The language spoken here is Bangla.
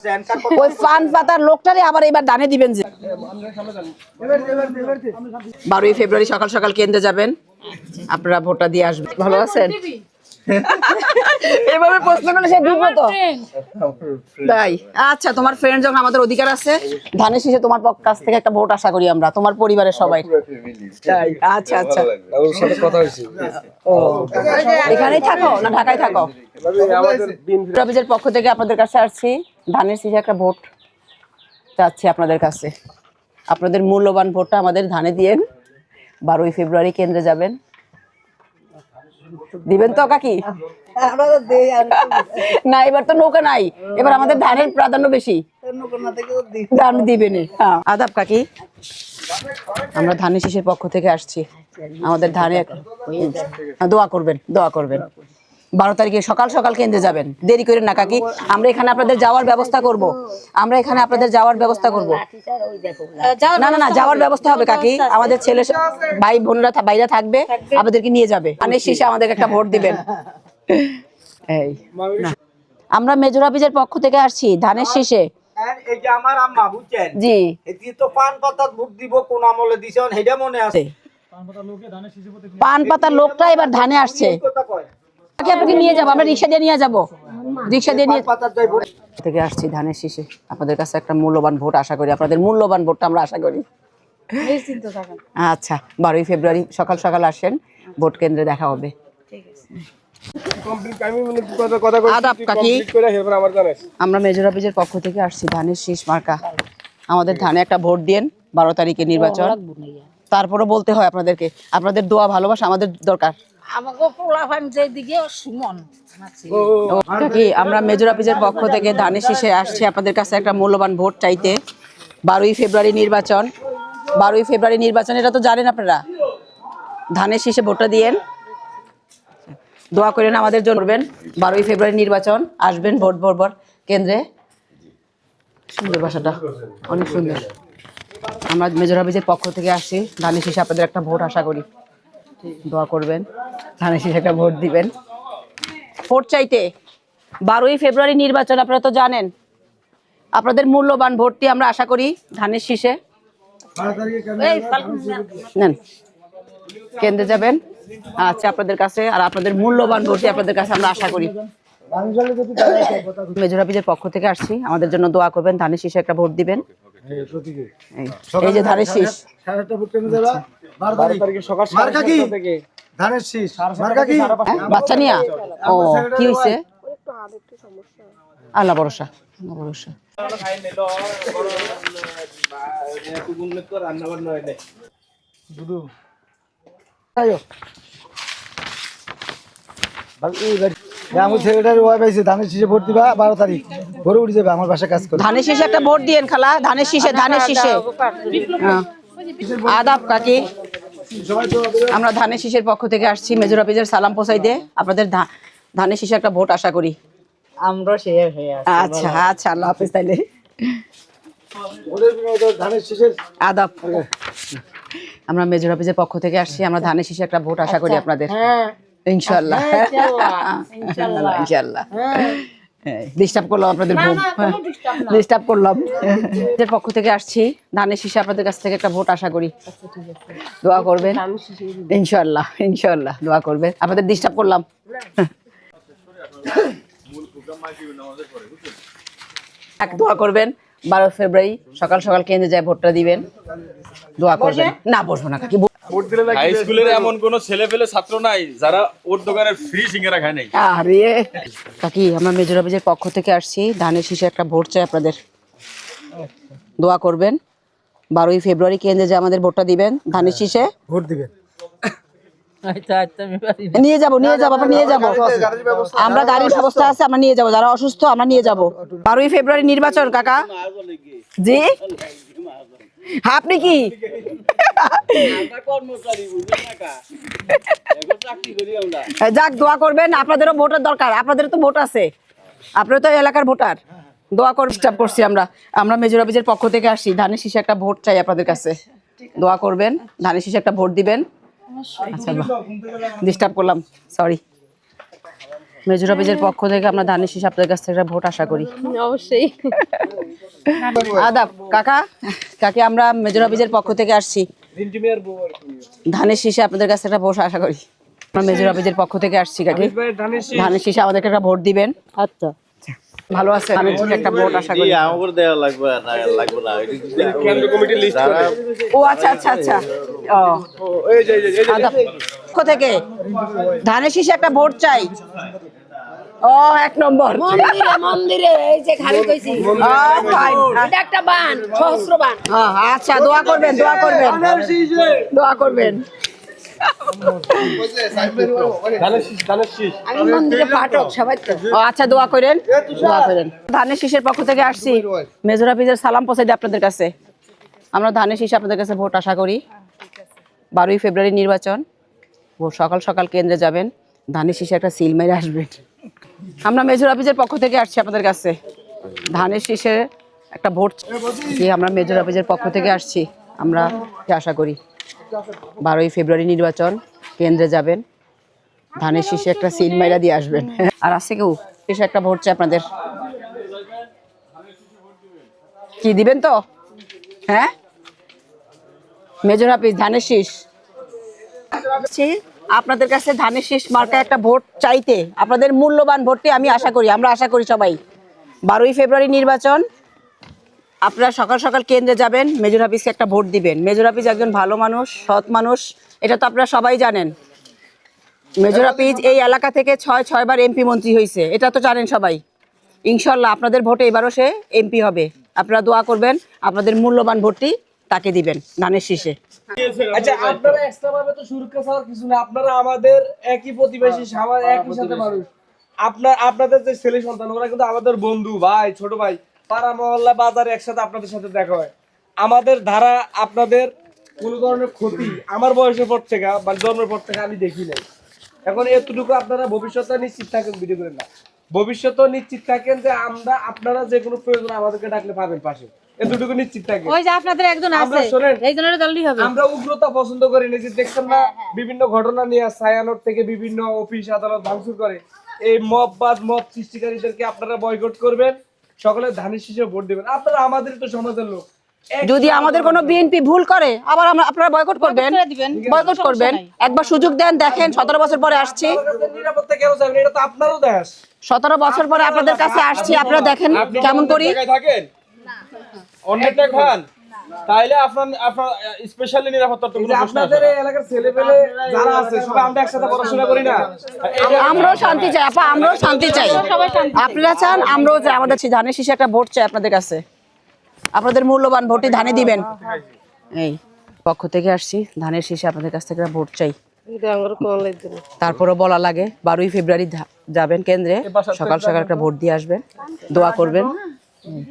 ওই ফান পাতার লোকটারে আবার এবার দানে দিবেন যে। বারোই ফেব্রুয়ারি সকাল সকাল কেন্দ্রে যাবেন। আপনারা ভোটটা দিয়ে আসবেন। ভালো আছেন? এভাবে প্রশ্ন করলে সে বিব্রত তাই? আচ্ছা তোমার ফ্রেন্ড যখন আমাদের অধিকার আছে ধানের শীষে তোমার পক্ষ- কাছ থেকে একটা ভোট আশা করি আমরা তোমার পরিবারের সবাই। তাই? আচ্ছা আচ্ছা। ওর সাথে কথা হয়েছে। ও এখানেই থাকো না ঢাকায় থাকো? আমাদের অফিসের পক্ষ থেকে আপনাদের কাছে আসছি। ধানের শীষে একটা ভোট চাচ্ছি আপনাদের কাছে। আপনাদের মূল্যবান ভোটটা আমাদের ধানে দিয়েন। বারোই ফেব্রুয়ারি কেন্দ্রে যাবেন। দিবেন তো কাকি? না এবার তো নৌকা নাই। এবার আমাদের ধানের প্রাধান্য বেশি। ধান দিবেন হ্যাঁ আদাব কাকি আমরা ধানের শীষের পক্ষ থেকে আসছি। আমাদের ধানে দোয়া করবেন দোয়া করবেন। বারো তারিখে সকাল সকাল কেন্দ্রে যাবেন। দেরি করেন না কাকি। আমরা এখানে আপনাদের যাওয়ার ব্যবস্থা করব। আমরা এখানে আপনাদের যাওয়ার ব্যবস্থা করব। না না না যাওয়ার ব্যবস্থা হবে কাকি। আমাদের ছেলে ভাই বোনরা বাইরে থাকবে আমাদেরকে নিয়ে যাবে। ধানের শেষে আমাদেরকে একটা ভোট দিবেন। এই। আমরা মেজর অফিসের পক্ষ থেকে আসছি ধানের শীষে। আর এই যে আমার আম্মা বুঝছেন? জি। তো পান পাতাত ভোট দিব কোন আমলে দিছেন সেটা মনে আছে। পান পাতার লোকটা এবার ধানে আসছে। কাকি আপনাকে নিয়ে যাব আমরা রিক্সা দিয়ে নিয়ে যাব। রিক্সা দিয়ে নিয়ে থেকে আসছি ধানের শীষে। আপনাদের কাছে একটা মূল্যবান ভোট আশা করি আপনাদের মূল্যবান ভোটটা আমরা আশা করি। আচ্ছা বারোই ফেব্রুয়ারি সকাল সকাল আসেন ভোট কেন্দ্রে দেখা হবে। আমার মেজর অফিসের পক্ষ থেকে আসছি ধানের শীষ মার্কা। আমাদের ধানে একটা ভোট দিন বারো তারিখে নির্বাচন। তারপরে বলতে হয় আপনাদেরকে আপনাদের দোয়া ভালোবাসা আমাদের দরকার। আমাকে পোলাপান যেদিকে সুমন কাকি আমরা মেজর অফিসের পক্ষ থেকে ধানের শীষে আসছি আপনাদের কাছে একটা মূল্যবান ভোট চাইতে। বারোই ফেব্রুয়ারি নির্বাচন। বারোই ফেব্রুয়ারি নির্বাচন এটা তো জানেন আপনারা। ধানের শীষে ভোটটা দিয়েন। দোয়া করেন আমাদের জন্য করবেন। বারোই ফেব্রুয়ারি নির্বাচন আসবেন ভোট ভরবর কেন্দ্রে। সুন্দর ভাষাটা অনেক সুন্দর। আমরা মেজর অফিসের পক্ষ থেকে আসছি। ধানের শীষে আপনাদের একটা ভোট আশা করি। দোয়া করবেন। ধানের একটা ভোট দিবেন। ভোট চাইতে? বারোই ফেব্রুয়ারি নির্বাচন, আপনারা তো জানেন। আপনাদের মূল্যবান ভোটটি আমরা আশা করি ধানের শীষে। নেন। কেন্দ্রে যাবেন। আচ্ছা আপনাদের কাছে আর আপনাদের মূল্যবান ভোটটি আপনাদের কাছে আমরা আশা করি। মেজর অফিসের পক্ষ থেকে আসছি। আমাদের জন্য দোয়া করবেন। ধানের শীষে একটা ভোট দিবেন। এই- এই যে ধানের শীষ। থেকে। ধানের শীষ। হ্যাঁ, বাচ্চা নিয়া ও কি হয়েছে? আল্লাহ ভরসা আল্লাহ ভরসা। আয়ো ভাই, এই বাড়ি। আমার সেক্রেটারি ওয়াই পাইছে ধানের শীষে ভোট দিবা বারো তারিখ। ভোরে উঠে যাবে আমার বাসায় কাজ করে ধানের শীষে একটা ভোট দিয়েন খালা ধানের শীষে ধানের শীষে। হ্যাঁ। আদাব কাকি আমরা ধানের শীষের পক্ষ থেকে আসছি মেজর অফিসের সালাম পৌঁছাই দিয়ে আপনাদের ধানের শীষে একটা ভোট আশা করি। আমরা আচ্ছা আচ্ছা আল্লাহ হাফিজ তাইলে। আদাব। আমরা মেজর অফিসের পক্ষ থেকে আসছি আমরা ধানের শীষে একটা ভোট আশা করি আপনাদের। হ্যাঁ। ইনশাল্লাহ ইনশাল্লাহ ডিস্টার্ব করলাম আপনাদের। ডিস্টার্ব করলাম। এদের পক্ষ থেকে আসছি। ধানের শীষে আপনাদের কাছ থেকে একটা ভোট আশা করি। দোয়া করবেন। ইনশাল্লাহ ইনশাল্লাহ দোয়া করবেন। আপনাদের ডিস্টার্ব করলাম। এক দোয়া করবেন। বারো ফেব্রুয়ারি সকাল সকাল কেন্দ্রে যায় ভোটটা দিবেন। দোয়া করবেন। না বসবো না কাকি ভোট দিলে নাকি হাই স্কুলের এমন কোন ছেলে পেলে ছাত্র নাই যারা ওর দোকানের ফ্রি সিঙ্গারা খায় নাই। আরে কাকি আমরা মেজর অফিসের পক্ষ থেকে আসছি। ধানের শীষে একটা ভোট চাই আপনাদের। দোয়া করবেন। বারোই ফেব্রুয়ারি কেন্দ্রে যে আমাদের ভোটটা দিবেন ধানের শীষে। ভোট দিবেন। নিয়ে যাব নিয়ে যাব আমরা নিয়ে যাব। আমরা গাড়ির ব্যবস্থা আছে আমরা নিয়ে যাব। যারা অসুস্থ আমরা নিয়ে যাব। বারোই ফেব্রুয়ারি নির্বাচন কাকা। জি? আপনি কি? যাক দোয়া করবেন আপনাদেরও ভোটের দরকার আপনাদেরও তো ভোট আছে। আপনারা তো এই এলাকার ভোটার। দোয়া করে ডিস্টার্ব করছি আমরা। আমরা মেজর অফিসের পক্ষ থেকে আসছি ধানের শীষে একটা ভোট চাই আপনাদের কাছে। দোয়া করবেন ধানের শীষে একটা ভোট দিবেন। আচ্ছা ডিস্টার্ব করলাম সরি মেজর অফিসের পক্ষ থেকে আমরা ধানের শীষ আপনাদের কাছ থেকে একটা ভোট আশা করি। অবশ্যই। আদাব কাকা কাকে আমরা মেজর অফিসের পক্ষ থেকে আসছি। ধানের শীষে আপনাদের কাছে একটা ভোট আশা করি। আমরা মেজর অফিসের পক্ষ থেকে আসছি কাকি। ধানের শীষে। আমাদেরকে একটা ভোট দিবেন। আচ্ছা। ভালো আছে শীষে একটা ভোট আশা করি। আমার দেওয়া লাগবে না লাগবে না। কেন্দ্র কমিটির লিস্ট করে ও আচ্ছা আচ্ছা আচ্ছা। ও। এই যে এই যে, পক্ষ থেকে? ধানের শীষে একটা ভোট চাই। ও এক নম্বর। মন্দিরে মন্দিরে এই যে খালি কইছি। এটা একটা বান সহস্র বান। আচ্ছা দোয়া করবেন দোয়া করবেন। দোয়া করবেন। আচ্ছা দোয়া করেন দোয়া করেন। ধানের শীষের পক্ষ থেকে আসছি। মেজর অফিসের সালাম পৌঁছে দিই আপনাদের কাছে। আমরা ধানের শীষে আপনাদের কাছে ভোট আশা করি। বারোই ফেব্রুয়ারি নির্বাচন। ভোট সকাল সকাল কেন্দ্রে যাবেন। ধানের শীষে একটা সিল মেরে আসবেন। আমরা মেজর অফিসের পক্ষ থেকে আসছি আপনাদের কাছে। ধানের শীষে একটা ভোট জি আমরা মেজর অফিসের পক্ষ থেকে আসছি। আমরা আশা করি বারোই ফেব্রুয়ারি নির্বাচন কেন্দ্রে যাবেন। ধানের শীষে একটা সিল মাইরা দিয়ে আসবেন। আর আছে কেউ? শেষে একটা ভোট চাই আপনাদের। কি দিবেন তো? হ্যাঁ? মেজর হাফিজ, ধানের শীষ। আপনাদের কাছে ধানের শীষ মার্কা একটা ভোট চাইতে, আপনাদের মূল্যবান ভোটটি আমি আশা করি, আমরা আশা করি সবাই। বারোই ফেব্রুয়ারি নির্বাচন, আপনারা সকাল সকাল কেন্দ্রে যাবেন, মেজর হাফিজকে একটা ভোট দিবেন। মেজর হাফিজ একজন ভালো মানুষ, সৎ মানুষ, এটা তো আপনারা সবাই জানেন। মেজর হাফিজ এই এলাকা থেকে ছয় ছয়বার এমপি মন্ত্রী হয়েছে এটা তো জানেন সবাই। ইনশাল্লাহ আপনাদের ভোটে এবারও সে এমপি হবে। আপনারা দোয়া করবেন, আপনাদের মূল্যবান ভোটটি তাকে দিবেন, ধানের শীষে। আচ্ছা আপনারা এক্সট্রা ভাবে তো সুরক্ষা ছাড়ার কিছু না আপনারা আমাদের একই প্রতিবেশী সবার একই সাথে মানুষ। আপনার আপনাদের যে ছেলে সন্তান ওরা কিন্তু আমাদের বন্ধু ভাই ছোট ভাই। পাড়া মহল্লা বাজারে একসাথে আপনাদের সাথে দেখা হয়। আমাদের ধারা আপনাদের কোনো ধরনের ক্ষতি আমার বয়সের পর থেকে মানে জন্মের পর থেকে আমি দেখি নাই। এখন এতটুকু আপনারা ভবিষ্যতে নিশ্চিত থাকেন ভিডিও করেন না। ভবিষ্যতে নিশ্চিত থাকেন যে আমরা আপনারা যে কোনো প্রয়োজন আমাদেরকে ডাকলে পাবেন পাশে। এতটুকু নিশ্চিত থাকেন। ওই যে আপনাদের একজন আছে দলই হবে। আমরা উগ্রতা পছন্দ করি না যে দেখছেন না বিভিন্ন ঘটনা নিয়ে ছায়ানোর থেকে বিভিন্ন অফিস আদালত ভাঙচুর করে। এই মববাদ মব সৃষ্টিকারীদেরকে আপনারা বয়কট করবেন সকলে ধানের শীষে ভোট দেবেন। আপনারা আমাদের তো সমাজের লোক। যদি আমাদের কোনো বিএনপি ভুল করে আবার আমরা আপনারা বয়কট করবেন বয়কট করবেন। একবার সুযোগ দেন দেখেন সতেরো বছর পরে আসছি। সতেরো বছর পরে আপনাদের কাছে আসছি আপনারা দেখেন কেমন করি। থাকেন? অনেকটা খান। তাইলে আপনার আপনার স্পেশালি নিরাপত্তার তো কোনো প্রশ্ন আপনাদের এলাকার ছেলে পেলে যারা আছে সবাই আমরা একসাথে পড়াশোনা করি না। আমরাও শান্তি চাই আপা আমরাও শান্তি চাই। আপনারা চান আমরাও চাই। আমাদের ধানের শীষে একটা ভোট চাই আপনাদের কাছে। আপনাদের মূল্যবান ভোটে ধানে দিবেন। এই পক্ষ থেকে আসছি ধানের শীষে আপনাদের কাছ থেকে একটা ভোট চাই। তারপরও বলা লাগে বারোই ফেব্রুয়ারি যাবেন কেন্দ্রে সকাল সকাল একটা ভোট দিয়ে আসবেন দোয়া করবেন। হুম।